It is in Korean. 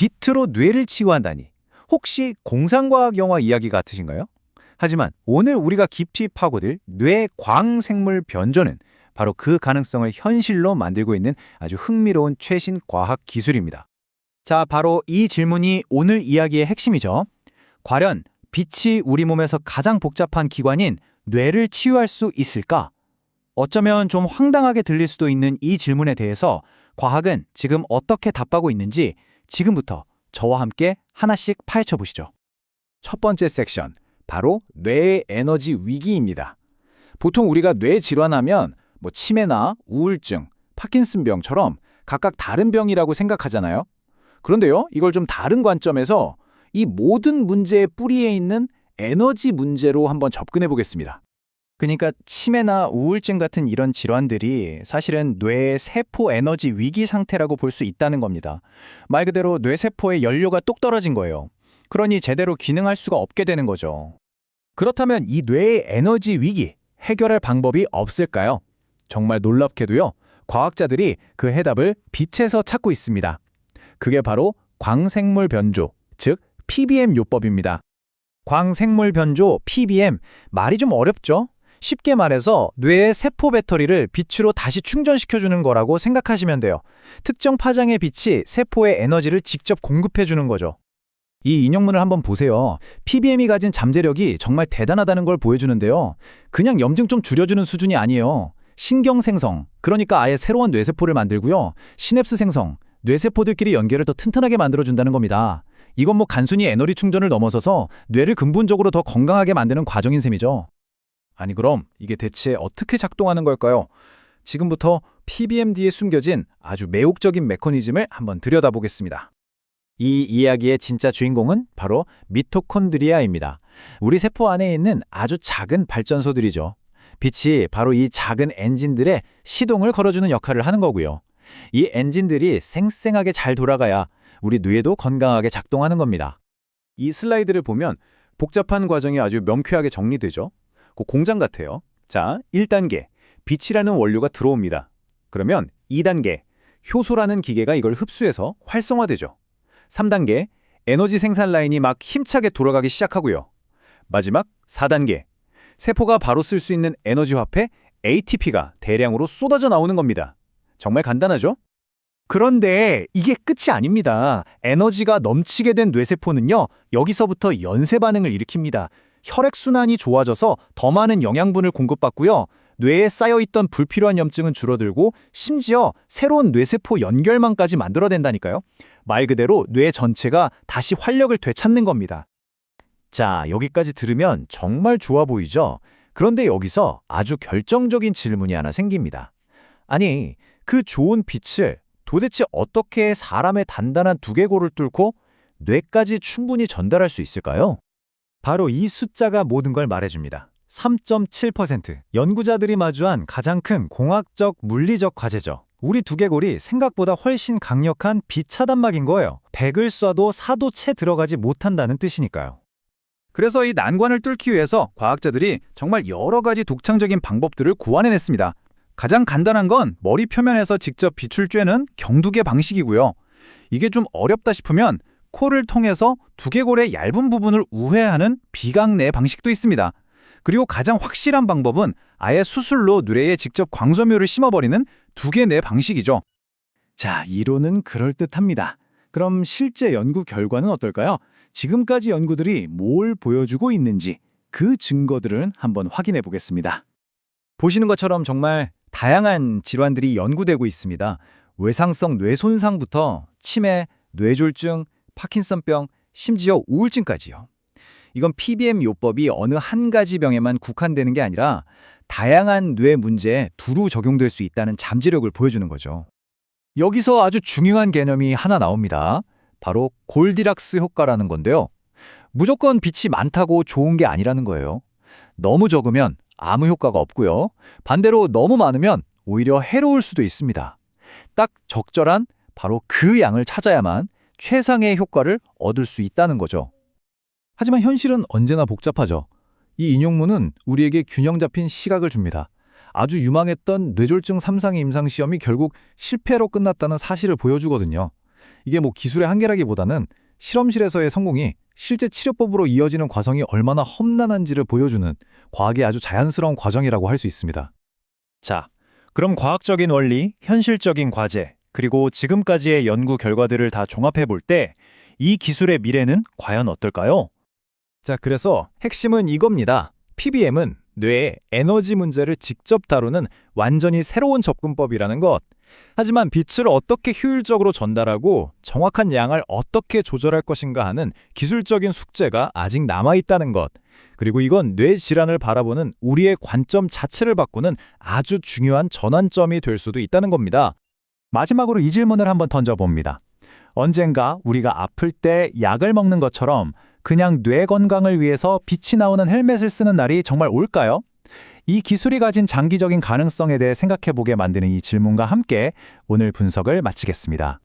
빛으로 뇌를 치유한다니. 혹시 공상과학 영화 이야기 같으신가요? 하지만 오늘 우리가 깊이 파고들 뇌 광생물 변조는 바로 그 가능성을 현실로 만들고 있는 아주 흥미로운 최신 과학 기술입니다. 자, 바로 이 질문이 오늘 이야기의 핵심이죠. 과연 빛이 우리 몸에서 가장 복잡한 기관인 뇌를 치유할 수 있을까? 어쩌면 좀 황당하게 들릴 수도 있는 이 질문에 대해서 과학은 지금 어떻게 답하고 있는지 지금부터 저와 함께 하나씩 파헤쳐 보시죠. 첫 번째 섹션, 바로 뇌의 에너지 위기입니다. 보통 우리가 뇌 질환하면 뭐 치매나 우울증, 파킨슨병처럼 각각 다른 병이라고 생각하잖아요. 그런데요, 이걸 좀 다른 관점에서 이 모든 문제의 뿌리에 있는 에너지 문제로 한번 접근해 보겠습니다. 그러니까 치매나 우울증 같은 이런 질환들이 사실은 뇌의 세포 에너지 위기 상태라고 볼 수 있다는 겁니다. 말 그대로 뇌세포의 연료가 똑 떨어진 거예요. 그러니 제대로 기능할 수가 없게 되는 거죠. 그렇다면 이 뇌의 에너지 위기 해결할 방법이 없을까요? 정말 놀랍게도요. 과학자들이 그 해답을 빛에서 찾고 있습니다. 그게 바로 광생물 변조, 즉 PBM 요법입니다. 광생물 변조 PBM 말이 좀 어렵죠? 쉽게 말해서 뇌의 세포 배터리를 빛으로 다시 충전시켜주는 거라고 생각하시면 돼요. 특정 파장의 빛이 세포에 에너지를 직접 공급해주는 거죠. 이 인용문을 한번 보세요. PBM이 가진 잠재력이 정말 대단하다는 걸 보여주는데요. 그냥 염증 좀 줄여주는 수준이 아니에요. 신경 생성, 그러니까 아예 새로운 뇌세포를 만들고요. 시냅스 생성, 뇌세포들끼리 연결을 더 튼튼하게 만들어준다는 겁니다. 이건 뭐 간순히 에너지 충전을 넘어서서 뇌를 근본적으로 더 건강하게 만드는 과정인 셈이죠. 아니 그럼 이게 대체 어떻게 작동하는 걸까요? 지금부터 PBMD에 숨겨진 아주 매혹적인 메커니즘을 한번 들여다보겠습니다. 이 이야기의 진짜 주인공은 바로 미토콘드리아입니다. 우리 세포 안에 있는 아주 작은 발전소들이죠. 빛이 바로 이 작은 엔진들의 시동을 걸어주는 역할을 하는 거고요. 이 엔진들이 쌩쌩하게 잘 돌아가야 우리 뇌도 건강하게 작동하는 겁니다. 이 슬라이드를 보면 복잡한 과정이 아주 명쾌하게 정리되죠. 그 공장 같아요. 자, 1단계. 빛이라는 원료가 들어옵니다. 그러면 2단계. 효소라는 기계가 이걸 흡수해서 활성화되죠. 3단계. 에너지 생산 라인이 막 힘차게 돌아가기 시작하고요. 마지막 4단계. 세포가 바로 쓸 수 있는 에너지 화폐 ATP가 대량으로 쏟아져 나오는 겁니다. 정말 간단하죠? 그런데 이게 끝이 아닙니다. 에너지가 넘치게 된 뇌세포는요, 여기서부터 연쇄 반응을 일으킵니다. 혈액순환이 좋아져서 더 많은 영양분을 공급받고요. 뇌에 쌓여있던 불필요한 염증은 줄어들고 심지어 새로운 뇌세포 연결망까지 만들어낸다니까요. 말 그대로 뇌 전체가 다시 활력을 되찾는 겁니다. 자, 여기까지 들으면 정말 좋아 보이죠? 그런데 여기서 아주 결정적인 질문이 하나 생깁니다. 아니, 그 좋은 빛을 도대체 어떻게 사람의 단단한 두개골을 뚫고 뇌까지 충분히 전달할 수 있을까요? 바로 이 숫자가 모든 걸 말해줍니다. 3.7% 연구자들이 마주한 가장 큰 공학적 물리적 과제죠. 우리 두개골이 생각보다 훨씬 강력한 비차단막인 거예요. 100을 쏴도 사도 채 들어가지 못한다는 뜻이니까요. 그래서 이 난관을 뚫기 위해서 과학자들이 정말 여러 가지 독창적인 방법들을 구안해냈습니다. 가장 간단한 건 머리 표면에서 직접 빛을 쬐는 경두개 방식이고요. 이게 좀 어렵다 싶으면 코를 통해서 두개골의 얇은 부분을 우회하는 비강내 방식도 있습니다. 그리고 가장 확실한 방법은 아예 수술로 뇌에 직접 광섬유를 심어버리는 두개내 방식이죠. 자, 이론은 그럴듯합니다. 그럼 실제 연구 결과는 어떨까요? 지금까지 연구들이 뭘 보여주고 있는지 그 증거들을 한번 확인해 보겠습니다. 보시는 것처럼 정말 다양한 질환들이 연구되고 있습니다. 외상성 뇌손상부터 치매, 뇌졸중, 파킨슨병, 심지어 우울증까지요. 이건 PBM 요법이 어느 한 가지 병에만 국한되는 게 아니라 다양한 뇌 문제에 두루 적용될 수 있다는 잠재력을 보여주는 거죠. 여기서 아주 중요한 개념이 하나 나옵니다. 바로 골디락스 효과라는 건데요. 무조건 빛이 많다고 좋은 게 아니라는 거예요. 너무 적으면 아무 효과가 없고요. 반대로 너무 많으면 오히려 해로울 수도 있습니다. 딱 적절한 바로 그 양을 찾아야만 최상의 효과를 얻을 수 있다는 거죠. 하지만 현실은 언제나 복잡하죠. 이 인용문은 우리에게 균형 잡힌 시각을 줍니다. 아주 유망했던 뇌졸중 3상의 임상시험이 결국 실패로 끝났다는 사실을 보여주거든요. 이게 뭐 기술의 한계라기보다는 실험실에서의 성공이 실제 치료법으로 이어지는 과정이 얼마나 험난한지를 보여주는 과학의 아주 자연스러운 과정이라고 할 수 있습니다. 자, 그럼 과학적인 원리, 현실적인 과제, 그리고 지금까지의 연구 결과들을 다 종합해 볼 때 이 기술의 미래는 과연 어떨까요? 자, 그래서 핵심은 이겁니다. PBM은 뇌의 에너지 문제를 직접 다루는 완전히 새로운 접근법이라는 것. 하지만 빛을 어떻게 효율적으로 전달하고 정확한 양을 어떻게 조절할 것인가 하는 기술적인 숙제가 아직 남아있다는 것. 그리고 이건 뇌 질환을 바라보는 우리의 관점 자체를 바꾸는 아주 중요한 전환점이 될 수도 있다는 겁니다. 마지막으로 이 질문을 한번 던져봅니다. 언젠가 우리가 아플 때 약을 먹는 것처럼 그냥 뇌 건강을 위해서 빛이 나오는 헬멧을 쓰는 날이 정말 올까요? 이 기술이 가진 장기적인 가능성에 대해 생각해보게 만드는 이 질문과 함께 오늘 분석을 마치겠습니다.